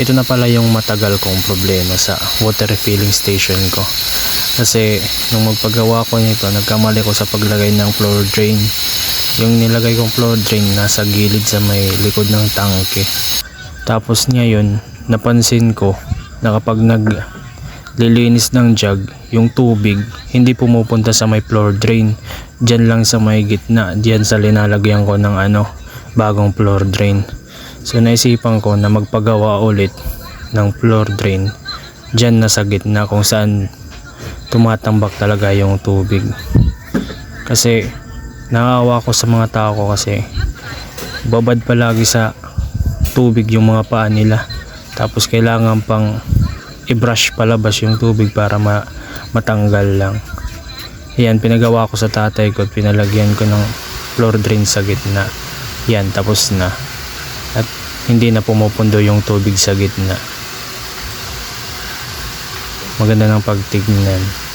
ito na pala yung matagal kong problema sa water refilling station ko. Kasi nung magpagawa ko nito, nagkamali ko sa paglagay ng floor drain. Yung nilagay kong floor drain nasa gilid sa may likod ng tangke. Tapos ngayon, napansin ko na kapag nag lilinis ng jug, yung tubig hindi pumupunta sa may floor drain. Diyan lang sa may gitna, diyan sa linalagyan ko ng ano, bagong floor drain. So naisipan ko na magpagawa ulit ng floor drain diyan na sa gitna kung saan tumatambak talaga yung tubig. Kasi naawa ko sa mga tao ko kasi babad palagi sa tubig yung mga paa nila. Tapos kailangan pang i-brush palabas yung tubig para ma matanggal lang. Yan, pinagawa ko sa tatay ko at pinalagyan ko ng floor drain sa gitna. Yan, tapos na. At hindi na pumupundo yung tubig sa gitna. Maganda ng pagtignan.